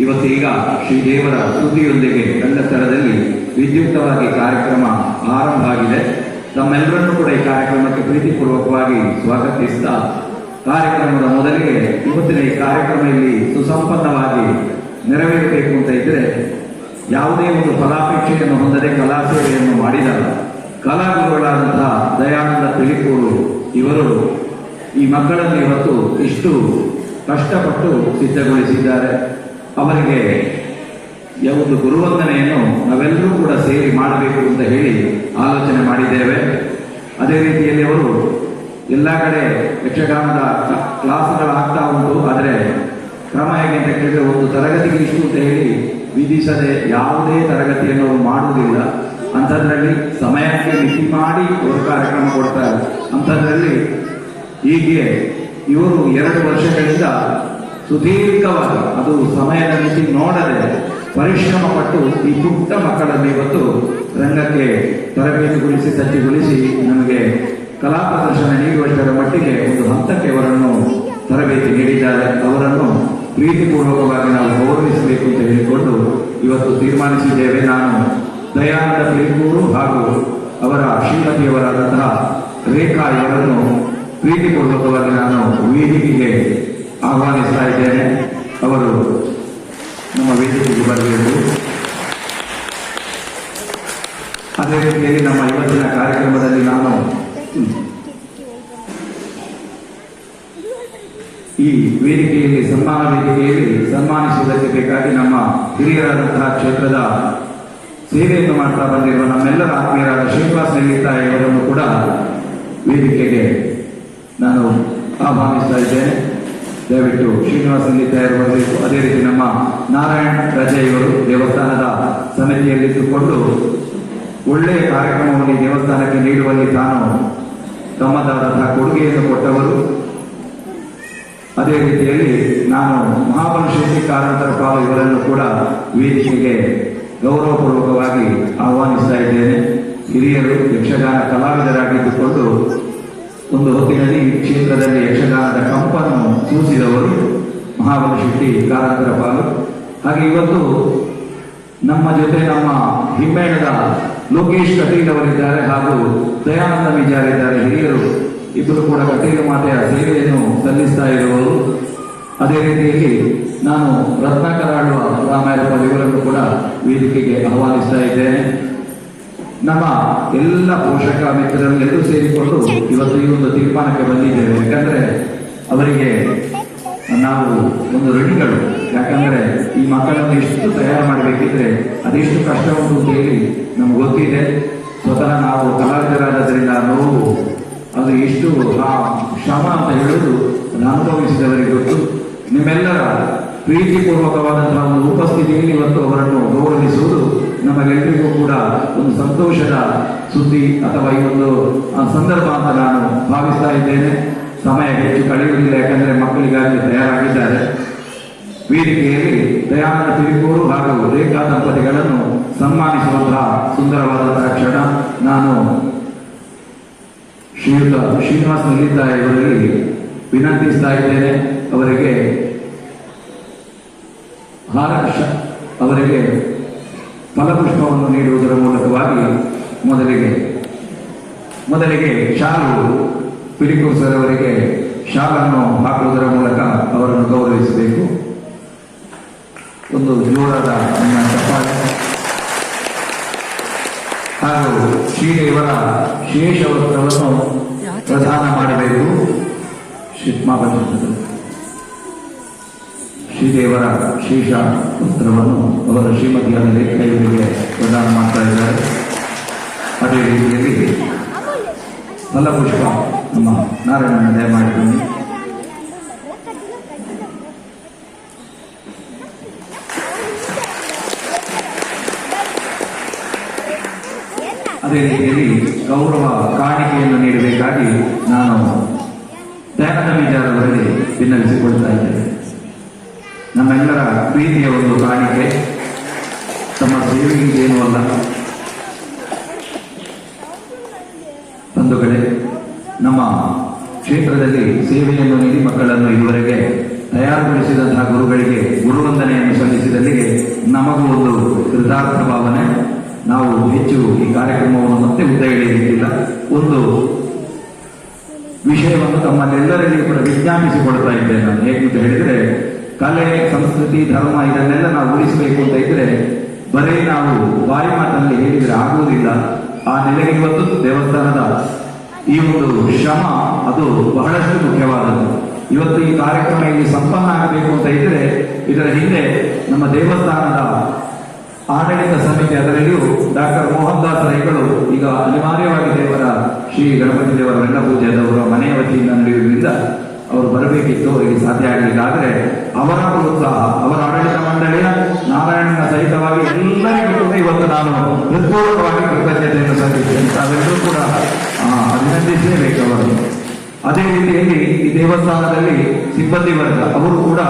ಇವತ್ತೀಗ ಶ್ರೀದೇವರ ಸ್ತುತಿಯೊಂದಿಗೆ ಸ್ಥಳದಲ್ಲಿ ವಿದ್ಯುಕ್ತವಾಗಿ ಕಾರ್ಯಕ್ರಮ ಆರಂಭ ಆಗಿದೆ ತಮ್ಮೆಲ್ಲರನ್ನೂ ಕೂಡ ಈ ಕಾರ್ಯಕ್ರಮಕ್ಕೆ ಪ್ರೀತಿಪೂರ್ವಕವಾಗಿ ಸ್ವಾಗತಿಸಿದ ಕಾರ್ಯಕ್ರಮದ ಮೊದಲಿಗೆ ಇವತ್ತಿನ ಈ ಕಾರ್ಯಕ್ರಮ ಇಲ್ಲಿ ಸುಸಂಪನ್ನವಾಗಿ ನೆರವೇರಬೇಕು ಅಂತ ಇದ್ರೆ ಯಾವುದೇ ಒಂದು ಫಲಾಪೇಕ್ಷೆಯನ್ನು ಹೊಂದದೆ ಕಲಾ ಸೇವೆಯನ್ನು ಮಾಡಿದ ಕಲಾಗುರುಗಳಾದಂತಹ ದಯಾನಂದ ತಿಳಿಕೋಳು ಇವರು ಈ ಮಕ್ಕಳನ್ನು ಇವತ್ತು ಇಷ್ಟು ಕಷ್ಟಪಟ್ಟು ಸಿದ್ಧಗೊಳಿಸಿದ್ದಾರೆ. ಅವರಿಗೆ ಒಂದು ಗುರುವಂದನೆಯನ್ನು ನಾವೆಲ್ಲರೂ ಕೂಡ ಸೇರಿ ಮಾಡಬೇಕು ಅಂತ ಹೇಳಿ ಆಲೋಚನೆ ಮಾಡಿದ್ದೇವೆ. ಅದೇ ರೀತಿಯಲ್ಲಿ ಅವರು ಎಲ್ಲ ಕಡೆ ಯಕ್ಷಗಾನದ ಕ್ಲಾಸ್ಗಳಾಗ್ತಾ ಉಂಟು. ಆದರೆ ಕ್ರಮ ಹೇಗೆ ಅಂತ ಕೇಳಿದ್ರೆ ಒಂದು ತರಗತಿಗೆ ಇಷ್ಟು ಅಂತ ಹೇಳಿ ವಿಧಿಸದೆ ಯಾವುದೇ ತರಗತಿಯನ್ನು ಅವರು ಮಾಡುವುದಿಲ್ಲ. ಅಂಥದ್ರಲ್ಲಿ ಸಮಯಕ್ಕೆ ಮಿತಿ ಮಾಡಿ ಅವರು ಕಾರ್ಯಕ್ರಮ ಕೊಡ್ತಾರೆ. ಅಂಥದ್ರಲ್ಲಿ ಹೀಗೆ ಇವರು ಎರಡು ವರ್ಷಗಳಿಂದ ಸುದೀರ್ಘವಾಗಿ, ಅದು ಸಮಯದ ಮಿತಿ ನೋಡದೆ ಪರಿಶ್ರಮ ಪಟ್ಟು ಈ ಪುಟ್ಟ ಮಕ್ಕಳನ್ನು ಇವತ್ತು ರಂಗಕ್ಕೆ ತರಬೇತಿಗೊಳಿಸಿ, ಸಜ್ಜುಗೊಳಿಸಿ ನಮಗೆ ಕಲಾ ಪ್ರದರ್ಶನ ನೀಡುವಷ್ಟರ ಮಟ್ಟಿಗೆ ಒಂದು ಹಂತಕ್ಕೆ ಅವರನ್ನು ತರಬೇತಿ ನೀಡಿದ್ದಾರೆ. ಅವರನ್ನು ಪ್ರೀತಿಪೂರ್ವಕವಾಗಿ ನಾವು ಗೌರವಿಸಬೇಕು ಅಂತ ಹೇಳಿಕೊಂಡು ಇವತ್ತು ತೀರ್ಮಾನಿಸಿದ್ದೇವೆ. ನಾನು ದಯಾನಂದ ಪಿಲಿಕೂರು ಹಾಗೂ ಅವರ ಶ್ರೀಮತಿಯವರಾದಂತಹ ರೇಖಾ ಇವರನ್ನು ಪ್ರೀತಿಪೂರ್ವಕವಾಗಿ ನಾನು ವೇದಿಕೆಗೆ ಆಹ್ವಾನಿಸ್ತಾ ಇದ್ದೇನೆ. ಅವರು ನಮ್ಮ ವೇದಿಕೆಗೆ ಬರಬೇಕು. ಅದೇ ರೀತಿಯಲ್ಲಿ ನಮ್ಮ ಇವತ್ತಿನ ಕಾರ್ಯಕ್ರಮದಲ್ಲಿ ನಾನು, ಈ ವೇದಿಕೆಯಲ್ಲಿ ಸನ್ಮಾನ ವೇದಿಕೆಯಲ್ಲಿ ಸನ್ಮಾನಿಸುವುದಕ್ಕೆ ಬೇಕಾಗಿ ನಮ್ಮ ಹಿರಿಯರಾದಂತಹ ಕ್ಷೇತ್ರದ ಸೇವೆಯನ್ನು ಮಾಡ್ತಾ ಬಂದಿರುವ ನಮ್ಮೆಲ್ಲರ ಆತ್ಮೀಯರಾದ ಶ್ರೀನಿವಾಸ ನೆಲ್ಲಿತಾಯಿ ಅವರನ್ನು ಕೂಡ ವೇದಿಕೆಗೆ ನಾನು ಆಹ್ವಾನಿಸ್ತಾ ಇದ್ದೇನೆ ದಯವಿಟ್ಟು ಶ್ರೀನಿವಾಸ ಅವರು ಬರಬೇಕು ಅದೇ ರೀತಿ ನಮ್ಮ ನಾರಾಯಣ್ ರಜೆ ಇವರು ದೇವಸ್ಥಾನದ ಸಮಿತಿಯಲ್ಲಿದ್ದುಕೊಂಡು ಒಳ್ಳೆಯ ಕಾರ್ಯಕ್ರಮವನ್ನು ದೇವಸ್ಥಾನಕ್ಕೆ ನೀಡುವಲ್ಲಿ ತಾನು ತಮ್ಮದಾದಂತಹ ಕೊಡುಗೆಯನ್ನು ಕೊಟ್ಟವರು. ಅದೇ ರೀತಿಯಲ್ಲಿ ನಾನು ಮಹಾಬಲಶಕ್ತಿ ಕಾರಂತರ ಪಾಲು ಇವರನ್ನು ಕೂಡ ವೇದಿಕೆಗೆ ಗೌರವಪೂರ್ವಕವಾಗಿ ಆಹ್ವಾನಿಸ್ತಾ ಇದ್ದೇನೆ. ಹಿರಿಯರು, ಯಕ್ಷಗಾನ ಕಲಾವಿದರಾಗಿದ್ದುಕೊಂಡು ಒಂದು ಹೊತ್ತಿನಲ್ಲಿ ಈ ಕ್ಷೇತ್ರದಲ್ಲಿ ಯಕ್ಷಗಾನದ ಕಂಪನ್ನು ಸೂಸಿದವರು ಶೆಟ್ಟಿ ಕಾರಂತರ ಪಾಲು. ಹಾಗೆ ಇವತ್ತು ನಮ್ಮ ಜೊತೆ ನಮ್ಮ ಹಿಮ್ಮೇಳದ ಲೋಕೇಶ್ ಕಟೀಲ್ ಅವರಿದ್ದಾರೆ ಹಾಗೂ ದಯಾನಂದ ಮಿಜಾರಿದ್ದಾರೆ ಹಿರಿಯರು ಇಬ್ಬರು ಕೂಡ ಕಟೀಲು ಮಾತೆಯ ಸೇವೆಯನ್ನು ಸಲ್ಲಿಸ್ತಾ ಇರುವವರು. ಅದೇ ರೀತಿಯಲ್ಲಿ ನಾನು ರತ್ನಾಕರ ಆಡುವ ರಾಮಾಯಣ ಪದವಿಗಳನ್ನು ಕೂಡ ವೇದಿಕೆಗೆ ಆಹ್ವಾನಿಸ್ತಾ ಇದ್ದೇನೆ. ನಮ್ಮ ಎಲ್ಲ ಪೋಷಕ ಮಿತ್ರರು ಎಲ್ಲರೂ ಸೇರಿಕೊಂಡು ಇವತ್ತು ಈ ಒಂದು ತೀರ್ಮಾನಕ್ಕೆ ಬಂದಿದ್ದೇವೆ. ಯಾಕಂದ್ರೆ ಅವರಿಗೆ ನಾವು ಒಂದು ಋಣಿಗಳು. ಯಾಕಂದ್ರೆ ಈ ಮಕ್ಕಳನ್ನು ಎಷ್ಟು ತಯಾರು ಮಾಡಬೇಕಿದ್ರೆ ಅದೆಷ್ಟು ಕಷ್ಟ ಉಂಟು ಅಂತ ಹೇಳಿ ನಮ್ಗೆ ಗೊತ್ತಿದೆ. ಸ್ವತಃ ನಾವು ಕಲಾವಿದರಾದದ್ರಿಂದ ನೋವು, ಅದು ಎಷ್ಟು ಆ ಶ್ರಮ ಅಂತ ಹೇಳುವುದು ಅನುಭವಿಸಿದವರಿಗೆ ಗೊತ್ತು. ನಿಮ್ಮೆಲ್ಲರ ಪ್ರೀತಿಪೂರ್ವಕವಾದಂತಹ ಒಂದು ಉಪಸ್ಥಿತಿಯಲ್ಲಿ ಇವತ್ತು ಅವರನ್ನು ಗೌರವಿಸುವುದು ನಮಗೆಲ್ಲರಿಗೂ ಕೂಡ ಒಂದು ಸಂತೋಷದ ಸುದ್ದಿ ಅಥವಾ ಈ ಒಂದು ಸಂದರ್ಭ ಅಂತ ನಾನು ಭಾವಿಸ್ತಾ ಇದ್ದೇನೆ. ಸಮಯ ಹೆಚ್ಚು ಕಳೆಯುವುದಿಲ್ಲ, ಯಾಕಂದ್ರೆ ಮಕ್ಕಳಿಗಾಗಿ ತಯಾರಾಗಿದ್ದಾರೆ. ವೇದಿಕೆಯಲ್ಲಿ ದಯಾನಂದ ತಿರುಗೂರು ಹಾಗೂ ರೇಖಾ ದಂಪತಿಗಳನ್ನು ಸನ್ಮಾನಿಸುವಂತಹ ಸುಂದರವಾದಂತಹ ಕ್ಷಣ ನಾನು ಶ್ರೀಯುತ ಶ್ರೀನಿವಾಸ ನೆಲ್ಲಿದ್ದ ಇವರಲ್ಲಿ ವಿನಂತಿಸ್ತಾ ಇದ್ದೇನೆ. ಅವರಿಗೆ ಹಾರ ಅವರಿಗೆ ಫಲಪುಷ್ಪವನ್ನು ನೀಡುವುದರ ಮೂಲಕವಾಗಿ ಮೊದಲಿಗೆ ಮೊದಲಿಗೆ ಶಾಲು ಪಿಲಿಕು ಸರ್ ಅವರಿಗೆ ಶಾಲನ್ನು ಹಾಕುವುದರ ಮೂಲಕ ಅವರನ್ನು ಗೌರವಿಸಬೇಕು. ಒಂದು ಜೋರಾದ ನನ್ನ ಚಪ್ಪಾಳೆ ಹಾಗೂ ಶ್ರೀದೇವರ ಶೇಷ ವಸ್ತ್ರವನ್ನು ಪ್ರದಾನ ಮಾಡಬೇಕು. ಶಿಲ್ಪಾಭರಣದಲ್ಲಿ ಶ್ರೀದೇವರ ಶೇಷ ಪುತ್ರವನ್ನು ಅವರ ಶ್ರೀಮತಿಯಾದ ಲೇಖಕರಿಗೆ ಪ್ರದಾನ ಮಾಡ್ತಾ ಇದ್ದಾರೆ. ಅದೇ ರೀತಿಯಲ್ಲಿ ಫಲಪುಷ್ಪ ನಮ್ಮ ನಾರಾಯಣನ ದಯ ಅದೇ ರೀತಿಯಲ್ಲಿ ಗೌರವ ಕಾಣಿಕೆಯನ್ನು ನೀಡಬೇಕಾಗಿ ನಾನು ತ್ಯಾಗದ ವಿಚಾರದಲ್ಲಿ ವಿನ್ನವಿಸಿಕೊಳ್ತಾ ಇದ್ದೇನೆ. ನಮ್ಮೆಲ್ಲರ ಪ್ರೀತಿಯ ಒಂದು ಕಾಣಿಕೆ. ತಮ್ಮ ಸೇವೆಗೆ ಏನೂ ಅಲ್ಲ. ಬಂಧುಗಳೇ ನಮ್ಮ ಕ್ಷೇತ್ರದಲ್ಲಿ ಸೇವೆಯನ್ನು ನೀಡಿ ಮಕ್ಕಳನ್ನು ಇದುವರೆಗೆ ತಯಾರುಗೊಳಿಸಿದಂತಹ ಗುರುಗಳಿಗೆ ಗುರುವಂದನೆಯನ್ನು ಸಲ್ಲಿಸಿದಲ್ಲಿಗೆ ನಮಗೂ ಒಂದು ಕೃತಾರ್ಥ ಭಾವನೆ. ನಾವು ಹೆಚ್ಚು ಈ ಕಾರ್ಯಕ್ರಮವನ್ನು ಮತ್ತೆ ಉದ್ದ ಒಂದು ವಿಷಯವನ್ನು ತಮ್ಮಲ್ಲೆಲ್ಲರಲ್ಲಿ ಕೂಡ ವಿಜ್ಞಾಪಿಸಿಕೊಳ್ತಾ ಇದ್ದೇನೆ ನಾನು. ಹೇಗೆ ಅಂತ ಹೇಳಿದ್ರೆ ಕಲೆ, ಸಂಸ್ಕೃತಿ, ಧರ್ಮ ಇದನ್ನೆಲ್ಲ ನಾವು ಉಳಿಸಬೇಕು ಅಂತ ಇದ್ರೆ ಬರೀ ನಾವು ಬಾಯಿ ಮಾತಲ್ಲಿ ಹೇಳಿದ್ರೆ ಆಗುವುದಿಲ್ಲ. ಆ ನೆಲೆಗೆ ಇವತ್ತು ದೇವಸ್ಥಾನದ ಈ ಒಂದು ಶ್ರಮ, ಅದು ಬಹಳಷ್ಟು ಮುಖ್ಯವಾದದ್ದು. ಇವತ್ತು ಈ ಕಾರ್ಯಕ್ರಮ ಇಲ್ಲಿ ಸಂಪನ್ನ ಆಗಬೇಕು ಅಂತ ಇದ್ರೆ ಇದರ ಹಿಂದೆ ನಮ್ಮ ದೇವಸ್ಥಾನದ ಆಡಳಿತ ಸಮಿತಿ ಅದರಲ್ಲಿಯೂ ಡಾಕ್ಟರ್ ಮೋಹನ್ ದಾಸ್ ರೈಗಳು, ಈಗ ಅನಿವಾರ್ಯವಾಗಿ ದೇವರ ಶ್ರೀ ಗಣಪತಿ ದೇವರ ರಂಗಪೂಜೆ ಅದವರ ಮನೆಯ ವತಿಯಿಂದ ನಡೆಯುವುದರಿಂದ ಅವರು ಬರಬೇಕಿತ್ತು ಅವರಿಗೆ ಸಾಧ್ಯ ಆಗಲಿಲ್ಲ ಆದರೆ ಅವರ ಪ್ರೋತ್ಸಾಹ ಅವರ ಆಡಳಿತ ಮಂಡಳಿಯ ನಾರಾಯಣನ ಸಹಿತವಾಗಿ ಎಲ್ಲರಿಗೂ ಇವತ್ತು ನಾನು ಹೃತ್ಪೂರ್ವಕವಾಗಿ ಕೃತಜ್ಞತೆಯನ್ನು ಸಲ್ಲಿಸಿದ್ದೇನೆ ತಾವೆಲ್ಲರೂ ಕೂಡ ಅಭಿನಂದಿಸಲೇಬೇಕು ಅವರನ್ನು. ಅದೇ ರೀತಿಯಲ್ಲಿ ಈ ದೇವಸ್ಥಾನದಲ್ಲಿ ಸಿಬ್ಬಂದಿ ವರ್ಗ, ಅವರು ಕೂಡ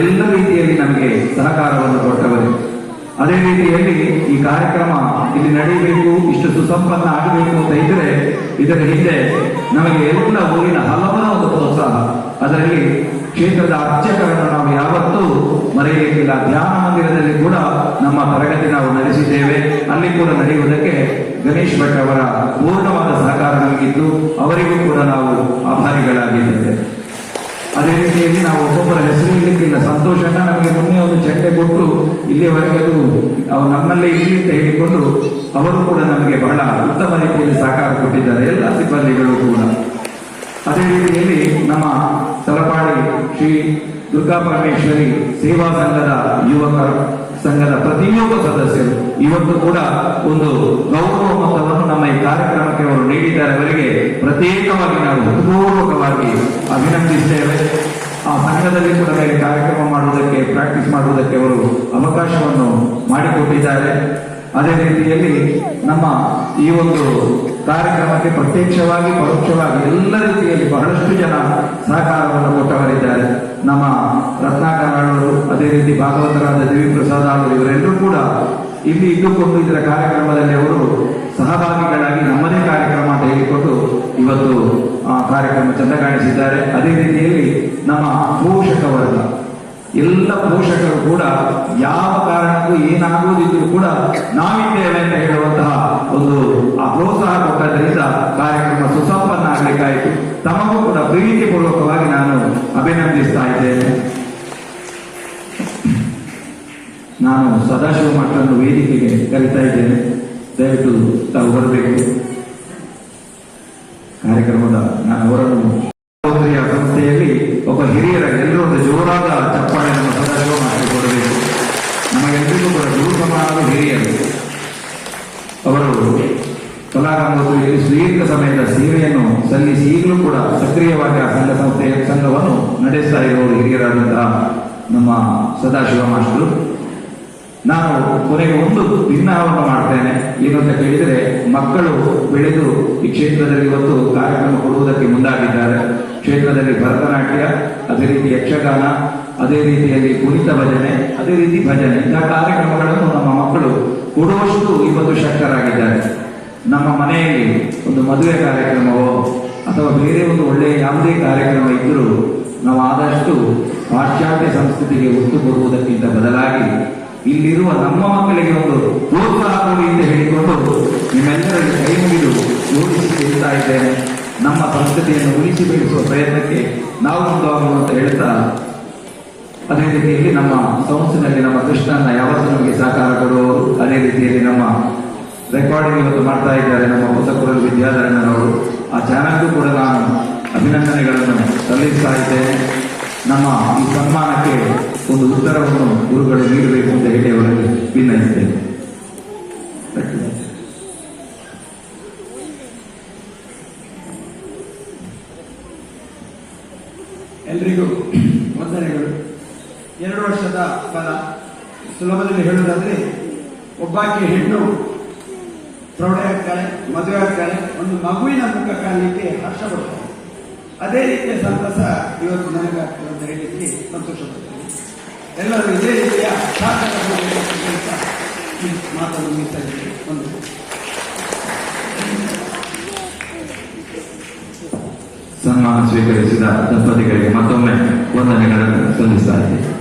ಎಲ್ಲ ರೀತಿಯಲ್ಲಿ ನಮಗೆ ಸಹಕಾರವನ್ನು ಕೊಟ್ಟವರು. ಅದೇ ರೀತಿಯಲ್ಲಿ ಈ ಕಾರ್ಯಕ್ರಮ ಇಲ್ಲಿ ನಡೆಯಬೇಕು, ಇಷ್ಟು ಸುಸಂಪನ್ನ ಆಗಬೇಕು ಅಂತ ಇದ್ರೆ ಇದರ ಹಿಂದೆ ನಮಗೆ ಎಲ್ಲ ಊರಿನ ಹಲವರ ಒಂದು ಪ್ರೋತ್ಸಾಹ. ಅದರಲ್ಲಿ ಕ್ಷೇತ್ರದ ಅರ್ಚಕರನ್ನು ನಾವು ಯಾವತ್ತೂ ಮರೆಯಲಿಕ್ಕಿಲ್ಲ. ಧ್ಯಾನ ಮಂದಿರದಲ್ಲಿ ಕೂಡ ನಮ್ಮ ತರಗತಿ ನಾವು ನಡೆಸಿದ್ದೇವೆ. ಅಲ್ಲಿ ಕೂಡ ನಡೆಯುವುದಕ್ಕೆ ಗಣೇಶ್ ಭಟ್ ಅವರ ಪೂರ್ಣವಾದ ಸಹಕಾರ ನಮಗಿದ್ದು, ಅವರಿಗೂ ಕೂಡ ನಾವು ಆಭಾರಿಗಳಾಗಿದ್ದೇವೆ. ಅದೇ ರೀತಿಯಲ್ಲಿ ನಾವು ಒಬ್ಬೊಬ್ಬರ ಹೆಸರು ಇರ್ಲಿಕ್ಕಿಲ್ಲ ಸಂತೋಷನ ನಮಗೆ ಮೊನ್ನೆ ಒಂದು ಚಂಡೆ ಕೊಟ್ಟು ಇಲ್ಲಿಯವರೆಗೆ ಅದು ಅವರು ನಮ್ಮಲ್ಲೇ ಇರಲಿ ಅಂತ ಹೇಳಿಕೊಂಡು ಅವರು ಕೂಡ ನಮಗೆ ಬಹಳ ಉತ್ತಮ ರೀತಿಯಲ್ಲಿ ಸಹಕಾರ ಕೊಟ್ಟಿದ್ದಾರೆ. ಎಲ್ಲ ಸಿಬ್ಬಂದಿಗಳು ಕೂಡ. ಅದೇ ರೀತಿಯಲ್ಲಿ ನಮ್ಮ ತಲಪಾಡಿ ಶ್ರೀ ದುರ್ಗಾ ಪರಮೇಶ್ವರಿ ಸೇವಾ ಸಂಘದ ಯುವಕ ಸಂಘದ ಪ್ರತಿಯೊಬ್ಬ ಸದಸ್ಯರು, ಇವತ್ತು ಕೂಡ ಒಂದು ಗೌರವ ಮೊತ್ತವನ್ನು ನಮ್ಮ ಈ ಕಾರ್ಯಕ್ರಮಕ್ಕೆ ಅವರು ನೀಡಿದ್ದಾರೆ. ಅವರಿಗೆ ಪ್ರತ್ಯೇಕವಾಗಿ ನಾವು ಹೃತ್ಪೂರ್ವಕವಾಗಿ ಅಭಿನಂದಿಸುತ್ತೇವೆ ಆ ಸಂಘದಲ್ಲಿ ಕೂಡ ಕಾರ್ಯಕ್ರಮ ಮಾಡುವುದಕ್ಕೆ ಪ್ರಾಕ್ಟೀಸ್ ಮಾಡುವುದಕ್ಕೆ ಅವರು ಅವಕಾಶವನ್ನು ಮಾಡಿಕೊಟ್ಟಿದ್ದಾರೆ. ಅದೇ ರೀತಿಯಲ್ಲಿ ನಮ್ಮ ಈ ಒಂದು ಕಾರ್ಯಕ್ರಮಕ್ಕೆ ಪ್ರತ್ಯಕ್ಷವಾಗಿ, ಪರೋಕ್ಷವಾಗಿ ಎಲ್ಲ ರೀತಿಯಲ್ಲಿ ಬಹಳಷ್ಟು ಜನ ಸಹಕಾರವನ್ನು ಕೊಟ್ಟವರಿದ್ದಾರೆ. ನಮ್ಮ ರತ್ನಾಕರವರು ಅದೇ ರೀತಿ ಭಾಗವತರಾದ ದೇವಿ ಪ್ರಸಾದ್ ಅವರು ಇವರೆಲ್ಲರೂ ಕೂಡ ಇಲ್ಲಿ ಇದ್ದುಕೊಂಡು ಇದರ ಕಾರ್ಯಕ್ರಮದಲ್ಲಿ ಅವರು ಸಹಭಾಗಿಗಳಾಗಿ ನಮ್ಮದೇ ಕಾರ್ಯಕ್ರಮ ಅಂತ ಹೇಳಿಕೊಂಡು ಇವತ್ತು ಆ ಕಾರ್ಯಕ್ರಮ ಚೆಂದ ಕಾಣಿಸಿದ್ದಾರೆ ಅದೇ ರೀತಿಯಲ್ಲಿ ನಮ್ಮ ಪೋಷಕ ವರ್ಗ. ಎಲ್ಲ ಪೋಷಕರು ಕೂಡ ಯಾವ ಕಾರಣಕ್ಕೂ ಏನಾಗುವುದಿದ್ರೂ ಕೂಡ ನಾವಿದ್ದೇವೆ ಅಂತ ಹೇಳುವಂತಹ ಒಂದು ಆ ಪ್ರೋತ್ಸಾಹ ಕೊಟ್ಟದ್ರಿಂದ ಕಾರ್ಯಕ್ರಮ ಸುಸಂಪನ್ನ ಆಗಲಿಕ್ಕಾಯಿತು ತಮಗೂ ಕೂಡ ಪ್ರೀತಿಪೂರ್ವಕವಾಗಿ ನಾನು ಅಭಿನಂದಿಸ್ತಾ ಇದ್ದೇನೆ. ನಾನು ಸದಾಶಿವ ಮಠವನ್ನು ವೇದಿಕೆಗೆ ಕರಿತಾ ಇದ್ದೇನೆ. ದಯವಿಟ್ಟು ತಾವು ಬರಬೇಕು. ಕಾರ್ಯಕ್ರಮದ ನಾನು ಅವರನ್ನು ಸಹೋದರಿಯ ಸಂಸ್ಥೆಯಲ್ಲಿ ಒಬ್ಬ ಹಿರಿಯರ ಎಲ್ಲರೂ ಒಂದು ಜೋರಾದ ಚಪ್ಪಾಳೆ ನಮ್ಮ ಸದಾಶಿವ ಮಠಕ್ಕೆ ಕೊಡಬೇಕು ನಮಗೆಲ್ಲರಿಗೂ ಕೂಡ ಗುರು ಸಮಾನದ ಹಿರಿಯರು ಅವರು ಕಲಾರಂಗೋತ್ಸವದಲ್ಲಿ ಸುದೀರ್ಘ ಸಮಯದ ಸೇವೆಯನ್ನು ಸಲ್ಲಿಸಿ ಈಗಲೂ ಕೂಡ ಸಕ್ರಿಯವಾಗಿ ಆ ಸಂಘ ಸಂಸ್ಥೆಯ ಸಂಘವನ್ನು ನಡೆಸ್ತಾ ಇರುವವರು ಹಿರಿಯರಾದಂತಹ ನಮ್ಮ ಸದಾಶಿವ ಮಾಸ್ಟರು. ನಾನು ಕೊನೆಗೆ ಒಂದು ಭಿನ್ನವನ್ನು ಮಾಡ್ತೇನೆ. ಏನು ಅಂತ ಕೇಳಿದರೆ, ಮಕ್ಕಳು ಬೆಳೆದು ಈ ಕ್ಷೇತ್ರದಲ್ಲಿ ಇವತ್ತು ಕಾರ್ಯಕ್ರಮ ಕೊಡುವುದಕ್ಕೆ ಮುಂದಾಗಿದ್ದಾರೆ. ಕ್ಷೇತ್ರದಲ್ಲಿ ಭರತನಾಟ್ಯ, ಅದೇ ರೀತಿ ಯಕ್ಷಗಾನ, ಅದೇ ರೀತಿಯಲ್ಲಿ ಕುಣಿತ ಭಜನೆ, ಅದೇ ರೀತಿ ಭಜನೆ, ಇಂತಹ ಕಾರ್ಯಕ್ರಮಗಳನ್ನು ನಮ್ಮ ಮಕ್ಕಳು ಕೊಡುವಷ್ಟು ಇವತ್ತು ಶಕ್ತರಾಗಿದ್ದಾರೆ. ನಮ್ಮ ಮನೆಯಲ್ಲಿ ಒಂದು ಮದುವೆ ಕಾರ್ಯಕ್ರಮವೋ ಅಥವಾ ಬೇರೆ ಒಂದು ಒಳ್ಳೆಯ ಯಾವುದೇ ಕಾರ್ಯಕ್ರಮ ಇದ್ದರೂ ನಾವು ಆದಷ್ಟು ಪಾಶ್ಚಾತ್ಯ ಸಂಸ್ಕೃತಿಗೆ ಒತ್ತು ಕೊಡುವುದಕ್ಕಿಂತ ಬದಲಾಗಿ ಇಲ್ಲಿರುವ ನಮ್ಮ ಮಕ್ಕಳಿಗೆ ಒಂದು ಪ್ರೋತ್ಸಾಹ ಕೊಡಿ ಅಂತ ಹೇಳಿಕೊಂಡು ನಿಮ್ಮೆಲ್ಲರಲ್ಲಿ ಕೈ ಮುಗಿದು ಯೋಚಿಸಿ ಹೇಳ್ತಾ ಇದ್ದೇನೆ. ನಮ್ಮ ಸಂಸ್ಕೃತಿಯನ್ನು ಉಳಿಸಿ ಬೆಳೆಸುವ ಪ್ರಯತ್ನಕ್ಕೆ ನಾವು ಮುಂದಾಗುವಂತ ಹೇಳ್ತಾ ಅದೇ ರೀತಿಯಲ್ಲಿ ನಮ್ಮ ಸಂಸ್ಥೆಯಲ್ಲಿ ನಮ್ಮ ಕೃಷ್ಣನ ಯಾವತ್ತೂ ರೆಕಾರ್ಡಿಂಗ್ ಇವತ್ತು ಮಾಡ್ತಾ ಇದ್ದಾರೆ ನಮ್ಮ ಹೊಸಕುರಲ್ ವಿದ್ಯಾಧರಣ್ಣನವರು ಆ ಚಾನಲ್ಗೂ ಕೂಡ ನಾನು ಅಭಿನಂದನೆಗಳನ್ನು ಸಲ್ಲಿಸ್ತಾ ಇದ್ದೇನೆ. ನಮ್ಮ ಈ ಸನ್ಮಾನಕ್ಕೆ ಒಂದು ಉತ್ತರವನ್ನು ಗುರುಗಳು ನೀಡಬೇಕು ಅಂತ ಹೇಳಿ ಅವರಲ್ಲಿ ಭಿನ್ನಯಿಸ್ತೇನೆ ಎಲ್ರಿಗೂ ವಂದನೆಗಳು. ಎರಡು ವರ್ಷದ ಕಾಲ ಸುಲಭದಲ್ಲಿ ಹೇಳುವುದಾದ್ರೆ, ಒಬ್ಬಾಕೆ ಹೆಣ್ಣು ಪ್ರೌಢ ಆಗ್ತಾಳೆ, ಮದುವೆ ಆಗ್ತಾಳೆ, ಒಂದು ಮಗುವಿನ ಮುಖ ಕಾಣಲಿಕ್ಕೆ ಹರ್ಷ ಪಡ್ತಾಳೆ ಅದೇ ರೀತಿಯ ಸಂತಸ ಇವತ್ತು ನನಗಾಗ್ತದೆ ಅಂತ ಹೇಳಲಿಕ್ಕೆ ಸಂತೋಷ ಪಡ್ತೀನಿ. ಎಲ್ಲರೂ ಇದೇ ರೀತಿಯ ಮಾತನ್ನು ಇದ್ದೀನಿ. ಒಂದು. ಸನ್ ಸನ್ಮಾನ ಸ್ವೀಕರಿಸಿದ ದಂಪತಿಗಳಿಗೆ ಮತ್ತೊಮ್ಮೆ ವಂದನೆಗಳನ್ನು ಸಲ್ಲಿಸ್ತಾ ಇದ್ದೇನೆ.